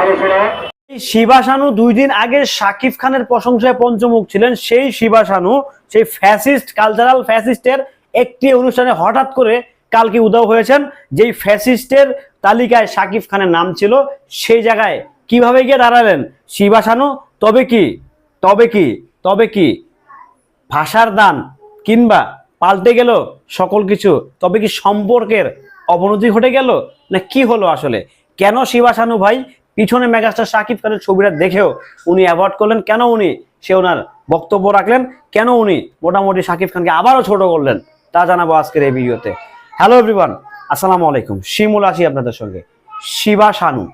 মানুষেরা এই শিবা শানু দুই দিন আগে শাকিব খানের প্রশংসায় পঞ্চমুখ ছিলেন। সেই শিবাসানু সেই ফ্যাসিস্ট কালচারাল ফ্যাসিস্টের একটি অনুষ্ঠানে হঠাৎ করে কালকে উদাও হয়েছেন। যেই ফ্যাসিস্টের তালিকায় শাকিব খানের নাম ছিল, সেই জায়গায় কীভাবে গিয়ে দাঁড়ালেন শিবাসানু তবে কি তবে কি তবে কি, ভাষার দান কিংবা পাল্টে গেল সকল কিছু, তবে কি সম্পর্কের অবনতি ঘটে গেল? না কি হলো আসলে? কেন শিবা শানু ভাই পিছনে মেগাস্টার শাকিব খানের ছবিটা দেখেও উনি অ্যাভয়েড করলেন। কেন উনি? সে ওনার বক্তব্য রাখলেন। কেন উনি মোটামুটি শাকিব খানকে আবারও ছোট করলেন? তা জানাব আজকের এই ভিডিওতে। হ্যালো এভরিওয়ান আসসালামু আলাইকুম। শিমুল আসি আপনাদের সঙ্গে। শিবা শানু।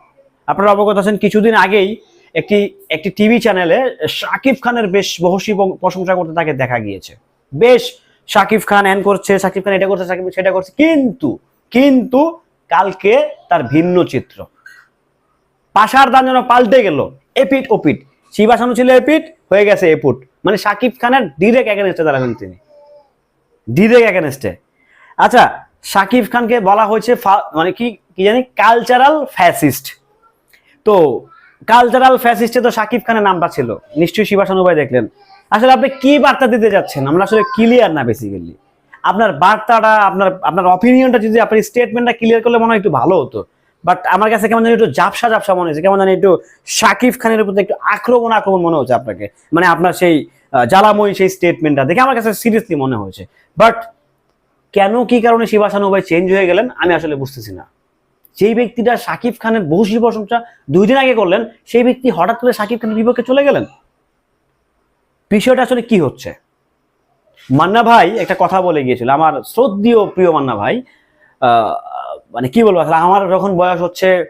আপনারা অবগত আছেন, কিছুদিন আগেই একটি একটি টিভি চ্যানেলে শাকিব খানের বেশ বহসী প্রশংসা করতে তাকে দেখা গিয়েছে। বেশ, শাকিব খান এন করছে, শাকিব খান এটা করছে, শাকিব সেটা করছে। কিন্তু কিন্তু কালকে তার ভিন্ন চিত্র। পাশার দান যেন পাল্টে গেল। এপিট ওপিট শিবাসানু ছিল এপিট হয়ে গেছে এপুট মানে শাকিব খানের ডিরেক্ট এগেনস্টে দাঁড়ালেন তিনি। ডিরেক্ট এগেনস্টে আচ্ছা শাকিব খানকে বলা হয়েছে মানে কি কি জানি? কালচারাল ফ্যাসিস্ট তো কালচারাল ফ্যাসিস্টে তো শাকিব খানের নামটা ছিল। নিশ্চয়ই শিবাসানু ভাই দেখলেন। আসলে আপনি কি বার্তা দিতে যাচ্ছেন? আমরা আসলে ক্লিয়ার না বেসিক্যালি আপনার বার্তাটা, আপনার আপনার অপিনিয়নটা যদি আপনি স্টেটমেন্টটা ক্লিয়ার করলে মনে হয় একটু ভালো হতো। বাট আমার কাছে কেমন জানি একটু জাপসা জাপসা মনে হচ্ছে কেমন জানি একটু শাকিব খানের উপর একটু আক্রমণ আক্রমণ মনে হচ্ছে আপনাকে। মানে আপনার সেই জ্বালাময়ী সেই স্টেটমেন্টটা দেখে আমার কাছে সিরিয়াসলি মনে হয়েছে। বাট কেন কি কারণে শিবাসানু ভাই চেঞ্জ হয়ে গেলেন, আমি আসলে বুঝতেছি না। যেই ব্যক্তিটা শাকিব খানের বহুশী প্রশংসা দুই দিন আগে করলেন, সেই ব্যক্তি হঠাৎ করে শাকিব খানের বিপক্ষে চলে গেলেন? বিষয়টা আসলে কি হচ্ছে? মান্না ভাই একটা কথা বলে গিয়েছিল। আমার শ্রদ্ধীয় প্রিয় মান্না ভাই মানে কি বলব আসলে আমার যখন বয়স হচ্ছে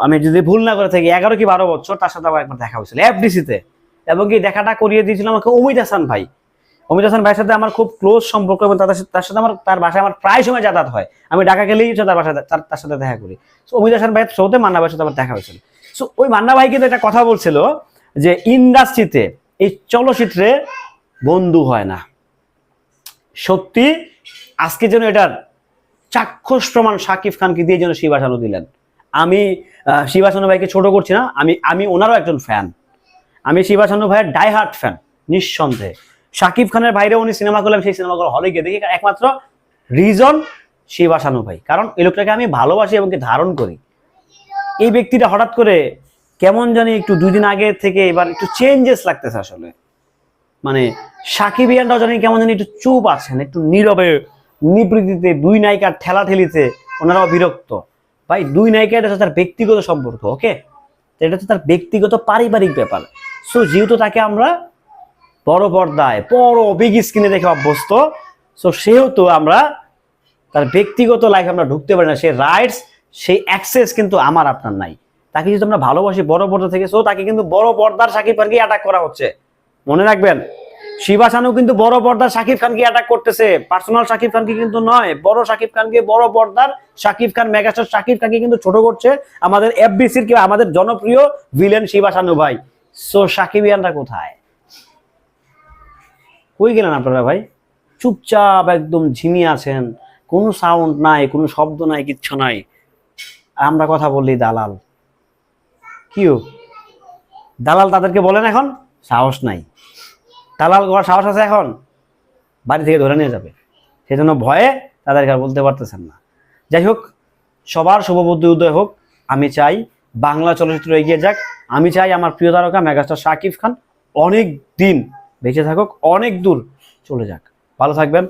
আমি যদি ভুল না করে থাকি, এগারো কি বারো বছর, তার সাথে আমার একবার দেখা হয়েছিল এফডিসিতে এবং কি দেখাটা করিয়ে দিয়েছিল আমাকে অমিত হাসান ভাই। অমিত হাসান ভাইয়ের সাথে আমার খুব ক্লোজ সম্পর্ক এবং তাদের তার সাথে আমার, তার বাসায় আমার প্রায় সময় যাতায়াত হয়। আমি ঢাকা গেলেই তার বাসায়, তার- সাথে দেখা করি। সো অমিত হাসান ভাইয়ের থ্রোতে মান্না ভাইয়ের সাথে আমার দেখা হয়েছিল। সো ওই মান্না ভাই কিন্তু একটা কথা বলছিল যে ইন্ডাস্ট্রিতে এই চলচ্চিত্রে বন্ধু হয় না। সত্যি, আজকে যেন এটার চাক্ষুষ প্রমাণ শাকিব খানকে দিয়ে যেন শিবাসানু দিলেন। আমি শিবাসানু ভাইকে ছোট করছি না, আমি আমি ওনারও একজন ফ্যান আমি শিবাসানু ভাইয়ের ডাইহার্ট ফ্যান নিঃসন্দেহে। শাকিব খানের বাইরে উনি সিনেমা করলাম সেই সিনেমাগুলো হলে গিয়ে দেখি একমাত্র রিজন শিবাসানু ভাই। কারণ এই লোকটাকে আমি ভালোবাসি এবং ধারণ করি। এই ব্যক্তিটা হঠাৎ করে কেমন জানি একটু দুদিন আগে থেকে এবার একটু চেঞ্জেস লাগতেছে আসলে। মানে সাকিব ইয়ানটাও জানি কেমন জানি একটু চুপ আছেন, একটু নীরবে নিবৃত্তিতে দুই নায়িকার ঠেলা ঠেলিতে ওনারাও বিরক্ত। ভাই, দুই নায়িকা এটা তার ব্যক্তিগত সম্পর্ক, ওকে? এটা হচ্ছে তার ব্যক্তিগত পারিবারিক ব্যাপার। সো যেহেতু তাকে আমরা বড় পর্দায়, বড় বিগ স্ক্রিনে দেখে অভ্যস্ত সো সেহেতু আমরা তার ব্যক্তিগত লাইফ আমরা ঢুকতে পারি না। সেই রাইটস সেই অ্যাক্সেস কিন্তু আমার, আপনার নাই। তাকে যদি আমরা ভালোবাসি বড় পর্দা থেকে সো তাকে কিন্তু বড় পর্দার সাকিব খানকে অ্যাটাক করা হচ্ছে। মনে রাখবেন? শিবা শানু কিন্তু বড় পর্দার সাকিব খানকে অ্যাটাক করতেছে। পার্সোনাল সাকিব খানকে কিন্তু নয়, বড় সাকিব খানকে বড় পর্দার সাকিব খান মেগাস্টার সাকিব খানকে কিন্তু ছোট করছে আমাদের এফবিসির কিংবা আমাদের জনপ্রিয় ভিলেন শিবা শানু ভাই। সো সাকিবিয়ানরা কোথায়? কই গেলেন আপনারা ভাই? চুপচাপ একদম ঝিমিয়ে আছেন। কোনো সাউন্ড নাই, কোনো শব্দ নাই, কিচ্ছু নাই। আমরা কথা বললি দালাল। কিও? দালাল তাদেরকে বলেন এখন? সাহস নাই। দালাল করার সাহস আছে এখন? বাড়ি থেকে ধরে নিয়ে যাবে। সেই জন্য ভয়ে তাদেরকে আর বলতে পারতেছেন না। যাই হোক, সবার শুভবুদ্ধি উদয় হোক। আমি চাই বাংলা চলচ্চিত্র এগিয়ে যাক। আমি চাই আমার প্রিয় তারকা মেগাস্টার শাকিব খান অনেক দিন বেঁচে থাকুক, অনেক দূর চলে যাক। ভালো থাকবেন।